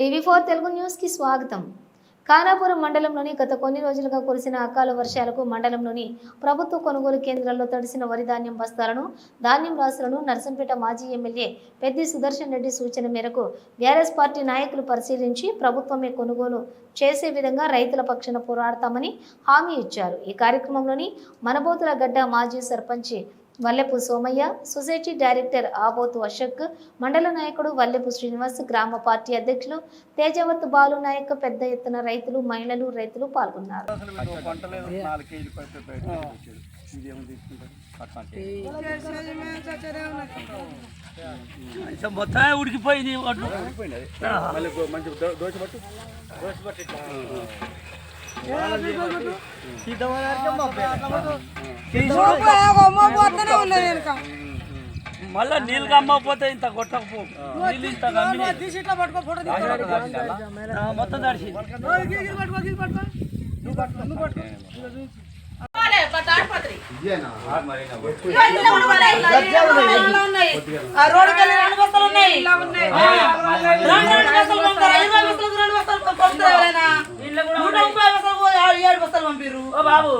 TV four Telugu న్యూస్కి స్వాగతం. ఖానాపురం మండలంలోని గత కొన్ని రోజులుగా కురిసిన అకాల వర్షాలకు మండలంలోని ప్రభుత్వ కొనుగోలు కేంద్రాల్లో తడిసిన వరి ధాన్యం బస్తాలను ధాన్యం రాసులను నర్సంపేట మాజీ ఎమ్మెల్యే పెద్ది సుదర్శన్ రెడ్డి సూచన మేరకు బీఆర్ఎస్ పార్టీ నాయకులు పరిశీలించి ప్రభుత్వమే కొనుగోలు చేసే విధంగా రైతుల పక్షాన పోరాడతామని హామీ ఇచ్చారు. ఈ కార్యక్రమంలోని మనబోతుల గడ్డ మాజీ సర్పంచి వల్లెపు సోమయ్య సొసైటీ డైరెక్టర్ ఆబోతు అశోక్ మండల నాయకుడు వల్లెపు శ్రీనివాస్ గ్రామ పార్టీ అధ్యక్షులు తేజవత్ బాలు నాయక్ పెద్ద ఎత్తున రైతులు మహిళలు రైతులు పాల్గొన్నారు మొత్తం ఉడికిపోయింది మళ్ళీ నీళ్ళు కమ్మకపోతే ఇంత కొట్టకపో నీళ్ళు ఇంత కమ్మి ఆ, మొత్తం తడిసి ఆ రోడ్డుకి వెళ్ళి రెండు బస్తాలు ఉన్నాయి. ఆ, రెండు రెండు బస్తాలు పంపుతారు. ఇరవై బస్తాలకు రెండు బస్తాలు ఏడు- బస్తాలు పంపిర్రు. ఓ బాబు.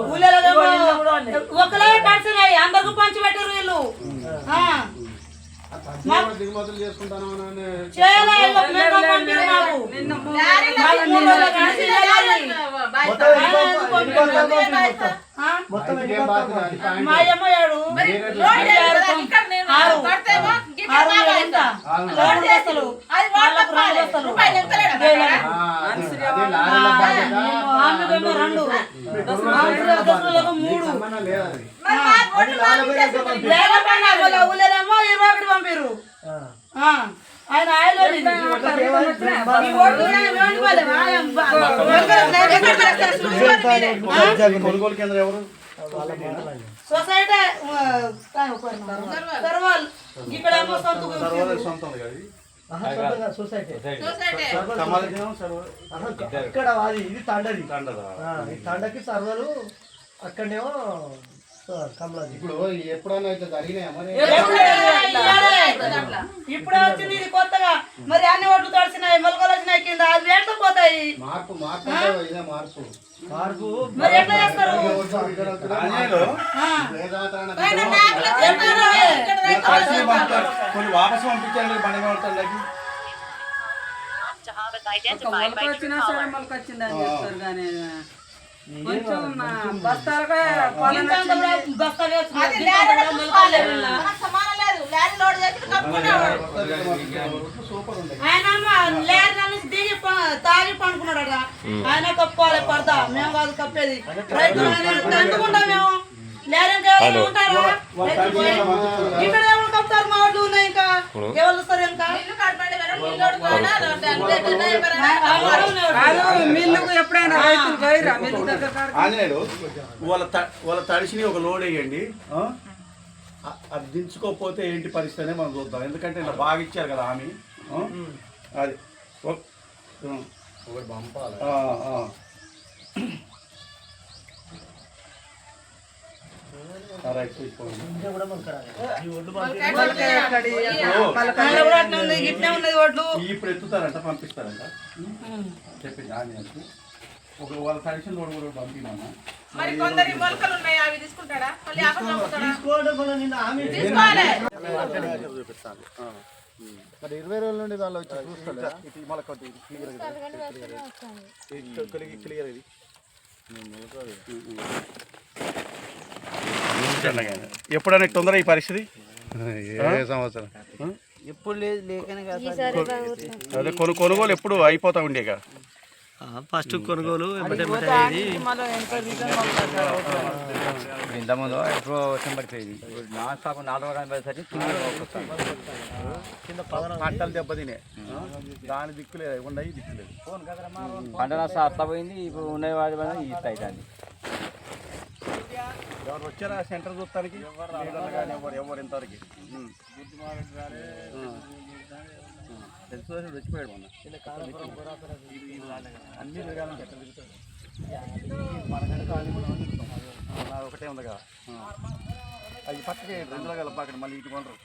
ఒకలే కలిసినాయి అందరికి పంచి పెట్టారు వీళ్ళు. ఆ. దిగుమతులు చేసుకుంటాను ఆరు. బస్తాలు రెండు మూడు ఊళ్ళేమో ఇరవై ఒకటి పంపిర్రు ఆ, ఆయన ఆయిల్ సొసైటీ ఇక్కడేమో సొంత సర్వర్ ఇక్కడ అది ఇది తండది. తండదా? ఆ, ఈ తండకి సర్వరు అక్కడనేమో కమలాది ఇప్పుడు ఎప్పుడైనా ఇట్లా జరిగినాయా మరి? ఇప్పుడే వచ్చింది ఇది కొత్తగా మరి అన్ని ఓట్లు తడిసినాయి మొలకలు వచ్చినాయి కింద అది ఎట్లా పోతాయి. మార్పు మార్పు ఇదే మార్పు? మార్పు మరి ఎట్లా చేస్తారు. కొన్ని వాపసు పంపించాలి బండి పంపుతారు వచ్చినా సరే మొలక వచ్చిందని చెప్తారు కానీ కొంచెం బస్తాలకే ఇంత అంత కూడా బస్తాలు వేసుకున్నారు. ఇంత అంత కూడా మొలకలు లేవు ఇలా. సూపర్ ఉంది ఆయన లేరు నుంచి దిగి తాగి పండుకున్నాడట. ఆయన కప్పుకోవాలి పడతా. మేము కాదు కప్పేది. రైతులు ఆయన మేము? లేరు ఇంకా ఎవరైనా ఉంటారా. ఇక్కడ ఎవరు కప్పుతారు? మా వాళ్ళు ఉన్నాయి ఇంకా. ఎవరు వస్తారు ఇంకా? వాళ్ళ త- వాళ్ళ తడిసిని ఒక లోడ్ వేయండి. అది దించుకోకపోతే ఏంటి పరిస్థితి అనేది మనం చూద్దాం. ఎందుకంటే ఇలా బాగా ఇచ్చారు కదా హామీ ఆ? అది. ఒక్- ఆ, ఆ. ఆ, రైట్ తీసుకోండి. మొలక ఎక్కడి ఆయన కూడా అట్లా ఉంది గిట్నే ఉన్నది ఓట్లు ఇప్పుడు ఎత్తుతారంట పంపిస్తారంట చెప్పింది ఒక వాళ్ళ సజెషన్ లోడ్ కూడా పంపిమన్నా మరి కొందరి మొలకలు ఉన్నాయి అవి తీసుకుంటాడా మళ్ళీ చూపిస్తాను మరి ఇరవై రోజుల నుండి వాళ్ళు వచ్చి చూసుకోలేదు ఇది మొలక క్లియర్ క్లియర్ ఇది ఎప్పుడైనా తొందర ఈ పరిస్థితి? ఏ సంవత్సరం? ఎప్పుడు లేదు లేకనే అదే కొను కొనుగోలు ఎప్పుడు అయిపోతా ఉండేగా ఫస్ట్ కొనుగోలు ఇంతకుముందు ఎప్పుడో వర్షం పడిపోయింది నాన్ స్టాప్ నాలుగు రోజులు కనిపించేసరికి కింద పంటలు దెబ్బతినే. దాని దిక్కులేదు ఉండయి దిక్కులేదు పంట నష్టం అట్లా పోయింది ఇప్పుడు ఉన్న వాటి అవుతుంది ఎవరు వచ్చారా సెంటర్ చూస్తానికి ఎవరు ఎవరు ఇంతవరకు. తెలుసు వచ్చిపోయాడు మొన్న. అన్ని మనకంటే ఒకటే ఉంది కదా. అది పక్కకి రెండు రకాల పక్కన మళ్ళీ ఇటు కొంటారు.